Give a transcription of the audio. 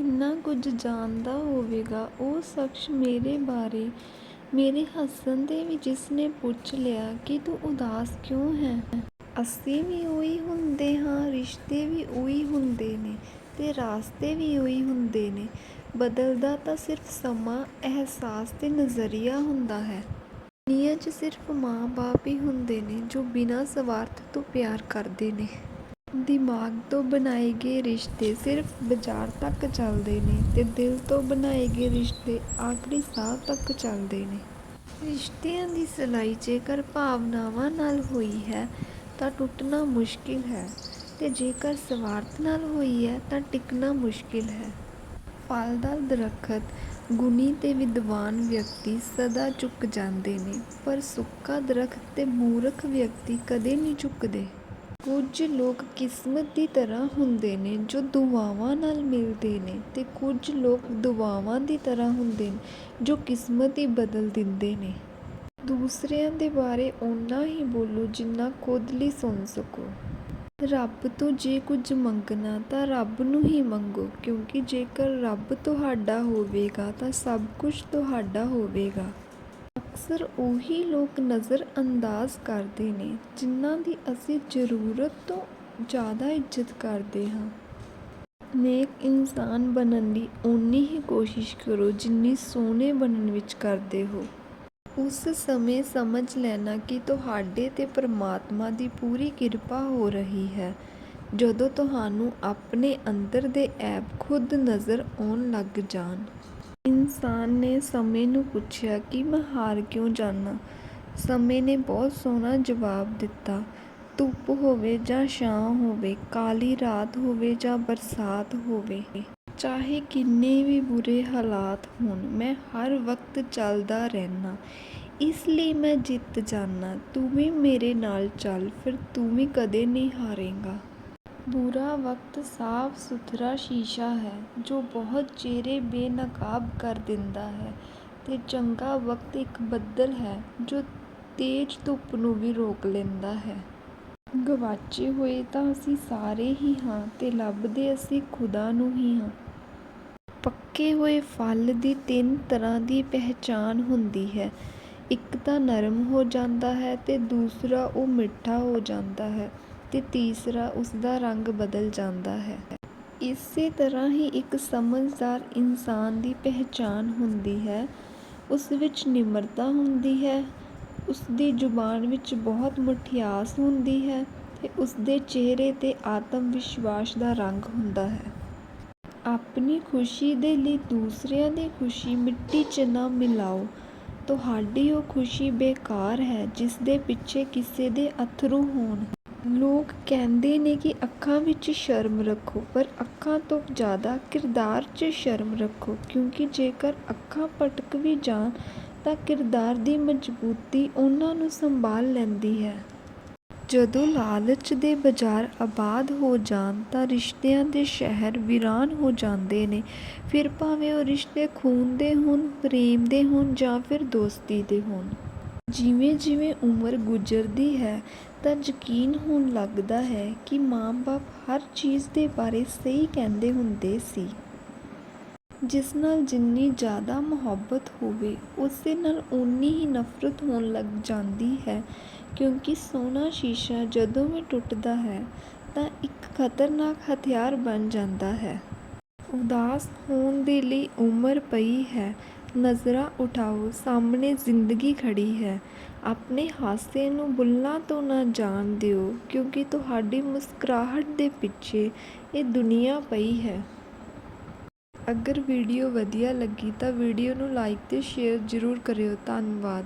ਕਿੰਨਾ ਕੁਝ ਜਾਣਦਾ ਹੋਵੇਗਾ, ਉਹ ਸ਼ਖਸ ਮੇਰੇ ਬਾਰੇ, ਮੇਰੇ ਹੱਸਣ 'ਤੇ ਵੀ ਜਿਸ ਨੇ ਪੁੱਛ ਲਿਆ ਕਿ ਤੂੰ ਉਦਾਸ ਕਿਉਂ ਹੈ? ਅਸੀਂ ਵੀ ਉਹੀ ਹੁੰਦੇ ਹਾਂ, ਰਿਸ਼ਤੇ ਵੀ ਉਹੀ ਹੁੰਦੇ ਨੇ ਤੇ ਰਾਸਤੇ ਵੀ ਉਹੀ ਹੁੰਦੇ ਨੇ। ਬਦਲਦਾ ਤਾਂ ਸਿਰਫ ਸਮਾਂ, ਅਹਿਸਾਸ ਤੇ ਨਜ਼ਰੀਆ ਹੁੰਦਾ ਹੈ। ਦੁਨੀਆ 'ਚ ਸਿਰਫ ਮਾਂ-ਬਾਪ ਹੀ ਹੁੰਦੇ ਨੇ ਜੋ ਬਿਨਾਂ ਸਵਾਰਥ ਤੋਂ ਪਿਆਰ ਕਰਦੇ ਨੇ। ਦਿਮਾਗ ਤੋਂ ਬਣਾਏ ਗਏ ਰਿਸ਼ਤੇ ਸਿਰਫ ਬਾਜ਼ਾਰ ਤੱਕ ਚੱਲਦੇ ਨੇ ਅਤੇ ਦਿਲ ਤੋਂ ਬਣਾਏ ਗਏ ਰਿਸ਼ਤੇ ਆਖਰੀ ਸਾਹ ਤੱਕ ਚੱਲਦੇ ਨੇ। ਰਿਸ਼ਤਿਆਂ ਦੀ ਸਿਲਾਈ ਜੇਕਰ ਭਾਵਨਾਵਾਂ ਨਾਲ ਹੋਈ ਹੈ, ਤਾਂ ਟੁੱਟਣਾ ਮੁਸ਼ਕਿਲ ਹੈ ਤੇ ਜੇਕਰ ਸਵਾਰਥ ਨਾਲ ਹੋਈ ਹੈ, ਤਾਂ ਟਿਕਣਾ ਮੁਸ਼ਕਿਲ ਹੈ। ਫਲਦਾਰ ਦਰੱਖਤ, ਗੁਣੀ ਤੇ ਵਿਦਵਾਨ ਵਿਅਕਤੀ ਸਦਾ ਝੁਕ ਜਾਂਦੇ ਨੇ, ਪਰ ਸੁੱਕਾ ਦਰੱਖਤ ਤੇ ਮੂਰਖ ਵਿਅਕਤੀ ਕਦੇ ਨਹੀਂ ਝੁਕਦੇ। ਕੁਝ ਲੋਕ ਕਿਸਮਤ ਦੀ ਤਰ੍ਹਾਂ ਹੁੰਦੇ ਨੇ, ਜੋ ਦੁਆਵਾਂ ਨਾਲ ਮਿਲਦੇ ਨੇ ਅਤੇ ਕੁਝ ਲੋਕ ਦੁਆਵਾਂ ਦੀ ਤਰ੍ਹਾਂ ਹੁੰਦੇ ਨੇ, ਜੋ ਕਿਸਮਤ ਹੀ ਬਦਲ ਦਿੰਦੇ ਨੇ। ਦੂਸਰਿਆਂ ਦੇ ਬਾਰੇ ਓਨਾ ਹੀ ਬੋਲੋ ਜਿੰਨਾ ਖੁਦ ਲਈ ਸੁਣ ਸਕੋ। ਰੱਬ ਤੋਂ ਜੇ ਕੁਝ ਮੰਗਣਾ ਤਾਂ ਰੱਬ ਨੂੰ ਹੀ ਮੰਗੋ, ਕਿਉਂਕਿ ਜੇਕਰ ਰੱਬ ਤੁਹਾਡਾ ਹੋਵੇਗਾ ਤਾਂ ਸਭ ਕੁਝ ਤੁਹਾਡਾ ਹੋਵੇਗਾ। ਅਕਸਰ ਉਹੀ ਲੋਕ ਨਜ਼ਰ ਅੰਦਾਜ਼ ਕਰਦੇ ਨੇ, ਜਿਨ੍ਹਾਂ ਦੀ ਅਸੀਂ ਜ਼ਰੂਰਤ ਤੋਂ ਜ਼ਿਆਦਾ ਇੱਜ਼ਤ ਕਰਦੇ ਹਾਂ। ਨੇਕ ਇਨਸਾਨ ਬਣਨ ਦੀ ਓਨੀ ਹੀ ਕੋਸ਼ਿਸ਼ ਕਰੋ ਜਿੰਨੀ ਸੋਹਣੇ ਬਣਨ ਵਿੱਚ ਕਰਦੇ ਹੋ। ਉਸ ਸਮੇਂ ਸਮਝ ਲੈਣਾ ਕਿ ਤੁਹਾਡੇ ਤੇ ਪਰਮਾਤਮਾ ਦੀ ਪੂਰੀ ਕਿਰਪਾ ਹੋ ਰਹੀ ਹੈ। ਜਦੋਂ ਤੁਹਾਨੂੰ ਆਪਣੇ ਅੰਦਰ ਦੇ ਐਬ ਖੁਦ ਨਜ਼ਰ ਆਉਣ ਲੱਗ ਜਾਣ। ਇਨਸਾਨ ਨੇ ਸਮੇਂ ਨੂੰ ਪੁੱਛਿਆ ਕਿ ਮੈਂ ਹਾਰ ਕਿਉਂ ਜਾਨਾ। ਸਮੇਂ ਨੇ ਬਹੁਤ ਸੋਹਣਾ ਜਵਾਬ ਦਿੱਤਾ। ਧੁੱਪ ਹੋਵੇ ਜਾਂ ਛਾਂ ਹੋਵੇ, ਕਾਲੀ ਰਾਤ ਹੋਵੇ ਜਾਂ ਬਰਸਾਤ ਹੋਵੇ, ਚਾਹੇ ਕਿੰਨੇ ਵੀ ਬੁਰੇ ਹਾਲਾਤ ਹੋਣ, ਮੈਂ ਹਰ ਵਕਤ ਚੱਲਦਾ ਰਹਿਣਾ ਇਸ ਲਈ ਮੈਂ ਜਿੱਤ ਜਾਨਾ। ਤੂੰ ਵੀ ਮੇਰੇ ਨਾਲ ਚੱਲ, ਫਿਰ ਤੂੰ ਵੀ ਕਦੇ ਨਹੀਂ ਹਾਰੇਗਾ। ਬੁਰਾ ਵਕਤ ਸਾਫ਼ ਸੁਥਰਾ ਸ਼ੀਸ਼ਾ ਹੈ, ਜੋ ਬਹੁਤ ਚਿਹਰੇ ਬੇਨਕਾਬ ਕਰ ਦਿੰਦਾ ਹੈ ਤੇ ਚੰਗਾ ਵਕਤ ਇੱਕ ਬੱਦਲ ਹੈ, ਜੋ ਤੇਜ਼ ਧੁੱਪ ਨੂੰ ਵੀ ਰੋਕ ਲੈਂਦਾ ਹੈ। ਗਵਾਚੇ ਹੋਏ ਤਾਂ ਅਸੀਂ ਸਾਰੇ ਹੀ ਹਾਂ ਤੇ ਲੱਭਦੇ ਅਸੀਂ ਖੁਦਾ ਨੂੰ ਹੀ ਹਾਂ। ਪੱਕੇ ਹੋਏ ਫਲ ਦੀ ਤਿੰਨ ਤਰ੍ਹਾਂ ਦੀ ਪਹਿਚਾਣ ਹੁੰਦੀ ਹੈ। ਇੱਕ ਤਾਂ ਨਰਮ ਹੋ ਜਾਂਦਾ ਹੈ ਤੇ ਦੂਸਰਾ ਉਹ ਮਿੱਠਾ ਹੋ ਜਾਂਦਾ ਹੈ। ਤੇ ਤੀਸਰਾ ਉਸ ਦਾ ਰੰਗ ਬਦਲ ਜਾਂਦਾ ਹੈ। ਇਸੇ ਤਰ੍ਹਾਂ ਹੀ ਇੱਕ ਸਮਝਦਾਰ ਇਨਸਾਨ ਦੀ ਪਹਿਚਾਣ ਹੁੰਦੀ ਹੈ। ਉਸ ਵਿੱਚ ਨਿਮਰਤਾ ਹੁੰਦੀ ਹੈ। ਉਸ ਦੀ ਜ਼ੁਬਾਨ ਵਿੱਚ ਬਹੁਤ ਮਠਿਆਸ ਹੁੰਦੀ ਹੈ ਅਤੇ ਉਸ ਦੇ ਚਿਹਰੇ 'ਤੇ ਆਤਮ ਵਿਸ਼ਵਾਸ ਦਾ ਰੰਗ ਹੁੰਦਾ ਹੈ। ਆਪਣੀ ਖੁਸ਼ੀ ਦੇ ਲਈ ਦੂਸਰਿਆਂ ਦੀ ਖੁਸ਼ੀ ਮਿੱਟੀ 'ਚ ਨਾ ਮਿਲਾਓ। ਤੁਹਾਡੀ ਉਹ ਖੁਸ਼ੀ ਬੇਕਾਰ ਹੈ ਜਿਸ ਦੇ ਪਿੱਛੇ ਕਿਸੇ ਦੇ ਅਥਰੂ ਹੋਣ। ਲੋਕ ਕਹਿੰਦੇ ਨੇ ਕਿ ਅੱਖਾਂ ਵਿੱਚ ਸ਼ਰਮ ਰੱਖੋ, ਪਰ ਅੱਖਾਂ ਤੋਂ ਜ਼ਿਆਦਾ ਕਿਰਦਾਰ 'ਚ ਸ਼ਰਮ ਰੱਖੋ, ਕਿਉਂਕਿ ਜੇਕਰ ਅੱਖਾਂ ਭਟਕ ਵੀ ਜਾਣ, ਤਾਂ ਕਿਰਦਾਰ ਦੀ ਮਜ਼ਬੂਤੀ ਉਹਨਾਂ ਨੂੰ ਸੰਭਾਲ ਲੈਂਦੀ ਹੈ। ਜਦੋਂ ਲਾਲਚ ਦੇ ਬਾਜ਼ਾਰ ਆਬਾਦ ਹੋ ਜਾਣ, ਤਾਂ ਰਿਸ਼ਤਿਆਂ ਦੇ ਸ਼ਹਿਰ ਵੀਰਾਨ ਹੋ ਜਾਂਦੇ ਨੇ। ਫਿਰ ਭਾਵੇਂ ਉਹ ਰਿਸ਼ਤੇ ਖੂਨ ਦੇ ਹੋਣ, ਪ੍ਰੇਮ ਦੇ ਹੋਣ ਜਾਂ ਫਿਰ ਦੋਸਤੀ ਦੇ ਹੋਣ। ਜਿਵੇਂ ਜਿਵੇਂ ਉਮਰ ਗੁਜ਼ਰਦੀ ਹੈ, ਤਾਂ ਯਕੀਨ ਹੋਣ ਲੱਗਦਾ ਹੈ ਕਿ ਮਾਂ-ਬਾਪ ਹਰ ਚੀਜ਼ ਦੇ ਬਾਰੇ ਸਹੀ ਕਹਿੰਦੇ ਹੁੰਦੇ ਸੀ। ਜਿਸ ਨਾਲ ਜਿੰਨੀ ਜ਼ਿਆਦਾ ਮੁਹੱਬਤ ਹੋਵੇ, ਉਸੇ ਨਾਲ ਉਨੀ ਹੀ ਨਫ਼ਰਤ ਹੋਣ ਲੱਗ ਜਾਂਦੀ ਹੈ। ਕਿਉਂਕਿ ਸੋਹਣਾ ਸ਼ੀਸ਼ਾ ਜਦੋਂ ਵੀ ਟੁੱਟਦਾ ਹੈ, ਤਾਂ ਇੱਕ ਖਤਰਨਾਕ ਹਥਿਆਰ ਬਣ ਜਾਂਦਾ ਹੈ। ਉਦਾਸ ਹੋਣ ਦੇ ਲਈ ਉਮਰ ਪਈ ਹੈ ਨਜ਼ਰਾਂ ਉਠਾਓ, ਸਾਹਮਣੇ ਜ਼ਿੰਦਗੀ ਖੜ੍ਹੀ ਹੈ। ਆਪਣੇ ਹਾਸੇ ਨੂੰ ਬੁੱਲ੍ਹਾਂ ਤੋਂ ਨਾ ਜਾਣ ਦਿਓ, ਕਿਉਂਕਿ ਤੁਹਾਡੀ ਮੁਸਕਰਾਹਟ ਦੇ ਪਿੱਛੇ ਇਹ ਦੁਨੀਆ ਪਈ ਹੈ। ਅਗਰ ਵੀਡੀਓ ਵਧੀਆ ਲੱਗੀ ਤਾਂ ਵੀਡੀਓ ਨੂੰ ਲਾਈਕ ਅਤੇ ਸ਼ੇਅਰ ਜ਼ਰੂਰ ਕਰਿਓ। ਧੰਨਵਾਦ।